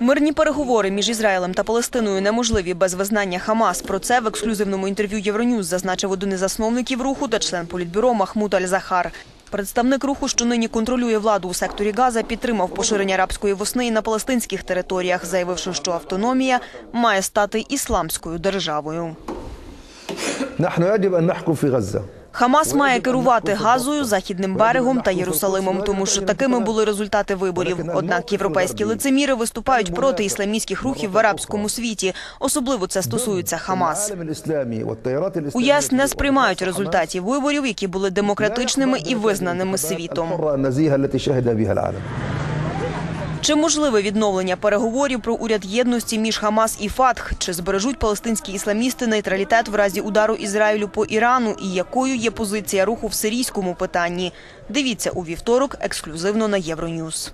Мирні переговори між Ізраїлем та Палестиною неможливі без визнання Хамас. Про це в ексклюзивному інтерв'ю Євроньюз зазначив один із засновників руху та член політбюро Махмуд Аль-Захар. Представник руху, що нині контролює владу у секторі Газа, підтримав поширення арабської весни і на палестинських територіях, заявивши, що автономія має стати ісламською державою. Хамас має керувати Газою, Західним берегом та Єрусалимом, тому що такими були результати виборів. Однак європейські лицеміри виступають проти ісламістських рухів в арабському світі. Особливо це стосується Хамас. У ЄС не сприймають результатів виборів, які були демократичними і визнаними світом. Чи можливе відновлення переговорів про уряд єдності між Хамас і Фатх? Чи збережуть палестинські ісламісти нейтралітет в разі удару Ізраїлю по Ірану? І якою є позиція руху в сирійському питанні? Дивіться у вівторок ексклюзивно на Євроньюз.